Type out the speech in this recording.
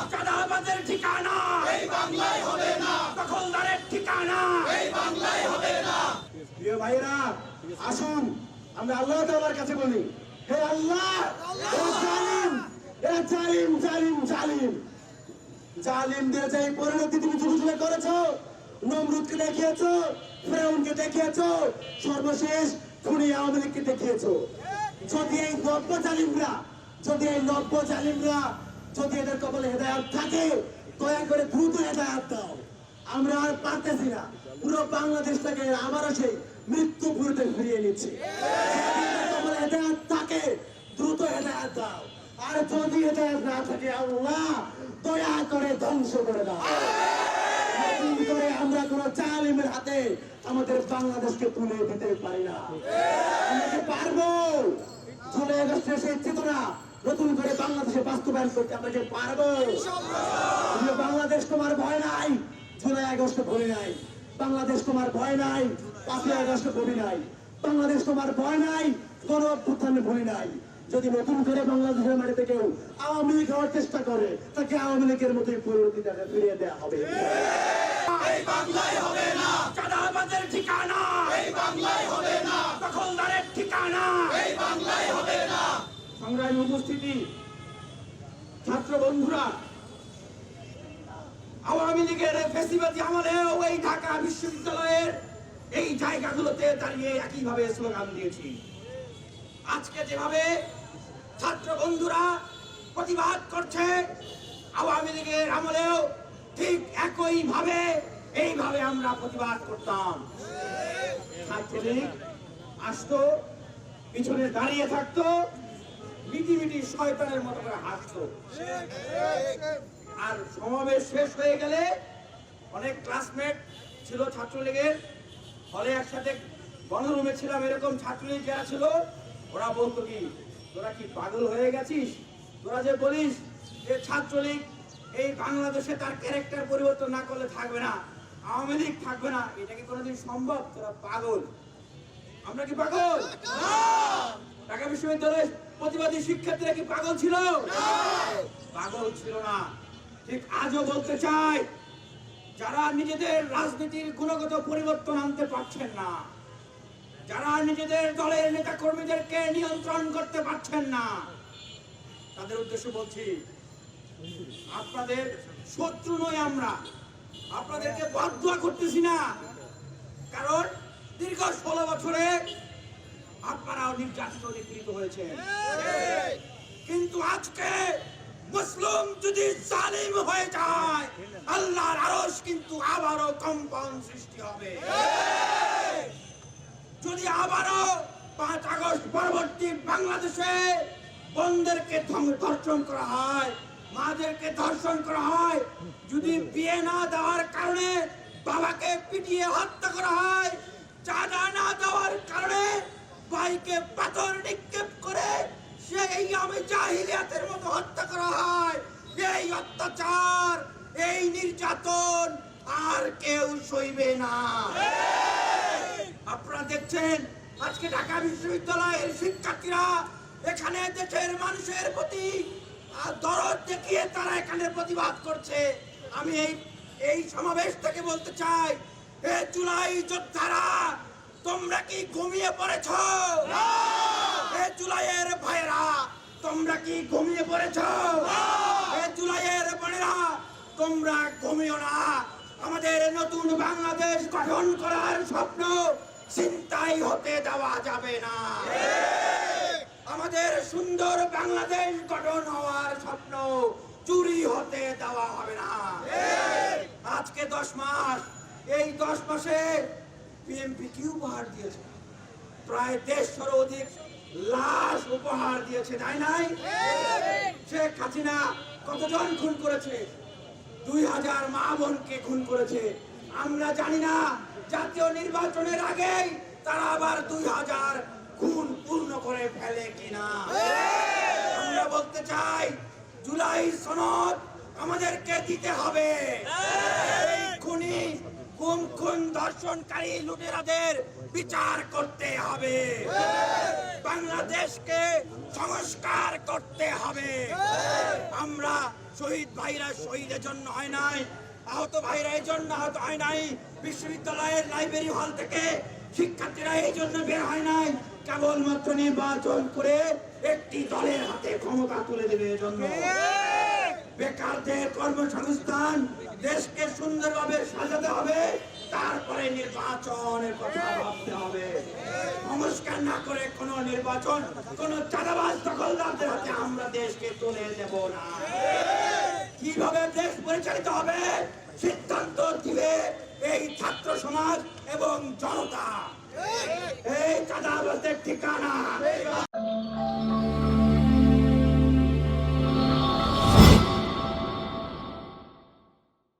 চাঁদাবাজের ঠিকানা। এই বাংলায় হবে না। দখলদারের ঠিকানা। এই বাংলায় হবে না। প্রিয় ভাইরা আসুন আমরা আল্লাহ তাআলার কাছে বলি। হে আল্লাহ এরা জালিম এরা জালিম জালিম জালিম। জালিমদের যে পরিণতি তুমি যুগে করেছ নমরুদকে দেখিয়েছো ফেরাউনকে দেখিয়েছো সর্বশেষ খুনি আওয়ামী লীগকে দেখিয়েছো। যদি এই নব্য জালিমরা যদি এই নব্য জালিমরা যদি এদের কপালে হেদায়াত থাকে, দয়া করে দ্রুত হেদায়াত দাও। আমরা আর পারতেছি না। পুরো বাংলাদেশটাকে আবারও সেই মৃত্যু পুরোতে ফিরিয়ে নিচ্ছে কপালে হেদায়াত থাকে, দ্রুত হেদায়াত দাও। আর যদি হেদায়াত না থাকে, আল্লাহ, দয়া করে ধ্বংস করে দাও। করে আমরা কোন জালিমের হাতে আমাদের বাংলাদেশকে তুলে দিতে পারি না। পারব? জুলাই আগস্টের সেই চেতনা। নতুন করে বাংলাদেশে বাস্তবায়ন করতে আমরা কি পারব বাংলাদেশ তোমার ভয় নাই। জুলাই আগস্ট ভয় নাই। বাংলাদেশ তোমার ভয় নাই। পাঁচই আগস্ট ভুলি নাই। বাংলাদেশ তোমার ভয় নাই। কোন অভ্যুত্থানে ভুলি নাই। যদি নতুন করে বাংলাদেশের মাটিতে কেউ আওয়ামী লীগ হওয়ার চেষ্টা করে তাকে আওয়ামী লীগের মতোই পরিণতি তাকে ফিরিয়ে দেওয়া হবে। এই বাংলায় হবে না। চাঁদাবাজের ঠিকানা। এই বাংলায় হবে না। দখলদারের ঠিকানা। এই বাংলায় হবে না। সংগ্রামী উপস্থিতি, ছাত্র বন্ধুরা, আওয়ামী লীগের ফেসিবাদী আমলেও এই ঢাকা বিশ্ববিদ্যালয়ের এই জায়গাগুলোতে দাঁড়িয়ে একইভাবে স্লোগান দিয়েছি। আজকে যেভাবে ছাত্র বন্ধুরা প্রতিবাদ করছে, আওয়ামী লীগের আমলেও ঠিক একই ভাবে এইভাবে আমরা প্রতিবাদ করতাম। ছাত্রলীগ আসতো, পিছনে দাঁড়িয়ে থাকতো মিটি মিটি শয়তানের মতো করে হাসতো আর সমাবেশ শেষ হয়ে গেলে অনেক ক্লাসমেট ছিল ছাত্রলীগের। হলে একসাথে গণরুমে ছিলাম এরকম ছাত্রলীগ যারা ছিল ওরা বলতো কি তোরা কি পাগল হয়ে গেছিস? তোরা যে বলিস যে ছাত্রলীগ এই বাংলাদেশে তার ক্যারেক্টার পরিবর্তন না করলে থাকবে না আওয়ামী লীগ থাকবে না এটা কি কোনোদিন সম্ভব? তোরা পাগল। আমরা কি পাগল? ঢাকা বিশ্ববিদ্যালয়ের প্রতিবাদী শিক্ষার্থীরা কি পাগল ছিল? পাগল ছিল না। ঠিক আজও বলতে চাই যারা নিজেদের রাজনীতির গুণগত পরিবর্তন আনতে পারছেন না যারা নিজেদের দলের নেতা কর্মীদেরকে নিয়ন্ত্রণ করতে পারছেন না তাদের উদ্দেশ্য বলছি আপনাদের শত্রু নই আমরা। আপনাদেরকে বাধ্যা করতেছি না। কারণ দীর্ঘ ষোলো বছরে আপনারাও নির্যাতিত নিপীড়িত হয়েছেন। কিন্তু আজকে মুসলিম যদি জালিম হয়ে যায় আল্লাহর আরশ কিন্তু আবারও কম্পন সৃষ্টি হবে। যদি আবারও পাঁচ আগস্ট পরবর্তী বাংলাদেশে বোনদেরকে ধং- ধর্ষণ করা হয় মাদেরকে ধর্ষণ করা হয় যদি বিয়ে না দেওয়ার কারণে বাবাকে পিটিয়ে হত্যা করা হয় চাঁদা না দেওয়ার কারণে ভাইকে পাথর নিক্ষেপ করে সেই আমি জাহিলিয়াতের মতো হত্যা করা হয়। এই অত্যাচার, এই নির্যাতন আর কেউ সইবে না। আপনারা দেখছেন, আজকে ঢাকা বিশ্ববিদ্যালয়ের শিক্ষার্থীরা এখানে দেশের মানুষের প্রতি দরদ দেখিয়ে তারা এখানে প্রতিবাদ করছে। আমি এই এই সমাবেশ থেকে বলতে চাই, এ জুলাই যোদ্ধারা তোমরা কি ঘুমিয়ে পড়েছ? এ জুলাইয়ের ভাইরা তোমরা কি ঘুমিয়ে পড়েছ? এ জুলাইয়ের বোনেরা তোমরা ঘুমিও না। আমাদের নতুন বাংলাদেশ গঠন করার স্বপ্ন চিন্তাই হতে দেওয়া যাবে না। আমাদের সুন্দর বাংলাদেশ গঠন হওয়ার স্বপ্ন চুরি হতে দেওয়া হবে না। আজকে দশ মাস এই দশ মাসে বিএনপি কি উপহার দিয়েছে প্রায় দেড়শোর অধিক লাশ উপহার দিয়েছে, তাই নাই? শেখ হাসিনা কতজন খুন করেছে? দুই হাজার মা বোনকে খুন করেছে। আমরা জানি না, জাতীয় নির্বাচনের আগেই তারা আবার দুই হাজার খুন পূর্ণ করে ফেলে কিনা। আমরা বলতে চাই, জুলাই সনদ আমাদেরকে দিতে হবে। খুনি গুম খুন ধর্ষণকারী লুটেরাদের বিচার করতে হবে। বাংলাদেশকে সংস্কার করতে হবে। আমরা শহীদ ভাইরা শহীদের জন্য হয় নাই, আহত ভাইরা এই জন্য আহত হয় নাই, বিশ্ববিদ্যালয়ের লাইব্রেরি হল থেকে শিক্ষার্থীরা এই জন্য বের হয় নাই। কেবলমাত্র নির্বাচন করে একটি দলের হাতে ক্ষমতা তুলে দেবে এজন্য। বেকারদের কর্মসংস্থান দেশকে সুন্দরভাবে সাজাতে হবে, তারপরে নির্বাচনের কথা ভাবতে হবে। সংস্কার না করে কোন নির্বাচন, কোন চাঁদাবাজ দখলদারদের হাতে আমরা দেশকে তুলে দেব না। কীভাবে দেশ পরিচালিত হবে, সিদ্ধান্ত দিবে এই ছাত্র সমাজ এবং জনতা। এই চাঁদাবাজদের ঠিকানা।